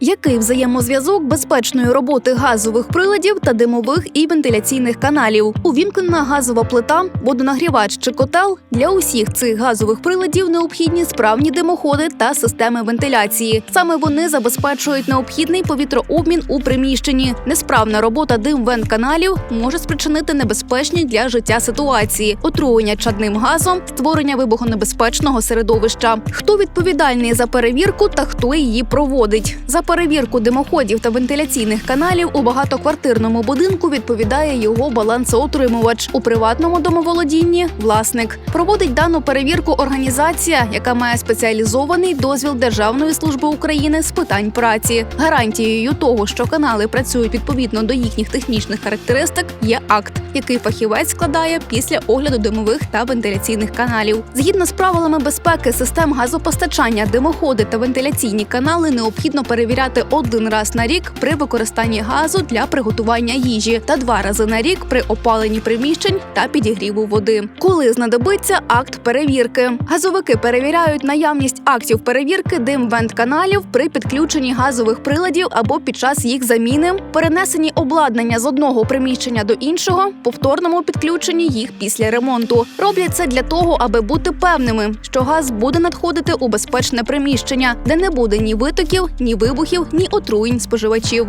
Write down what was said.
Який взаємозв'язок безпечної роботи газових приладів та димових і вентиляційних каналів? Увімкнена газова плита, водонагрівач чи котел для усіх цих газових приладів необхідні справні димоходи та системи вентиляції. Саме вони забезпечують необхідний повітрообмін у приміщенні. Несправна робота дим-вент-каналів може спричинити небезпечні для життя ситуації, отруєння чадним газом, створення вибухонебезпечного середовища. Хто відповідальний за перевірку та хто її проводить? За перевірку димоходів та вентиляційних каналів у багатоквартирному будинку відповідає його балансоутримувач у приватному домоволодінні. Власник проводить дану перевірку організація, яка має спеціалізований дозвіл Державної служби України з питань праці. Гарантією того, що канали працюють відповідно до їхніх технічних характеристик, є акт, який фахівець складає після огляду димових та вентиляційних каналів. Згідно з правилами безпеки систем газопостачання, димоходи та вентиляційні канали необхідно перевіряти один раз на рік при використанні газу для приготування їжі та два рази на рік при опаленні приміщень та підігріву води. Коли знадобиться акт перевірки, газовики перевіряють наявність актів перевірки дим-вент-каналів при підключенні газових приладів або під час їх заміни, перенесенні обладнання з одного приміщення до іншого, повторному підключенні їх після ремонту. Роблять це для того, аби бути певними, що газ буде надходити у безпечне приміщення, де не буде ні витоків, ні вибухів, ні отруєнь споживачів.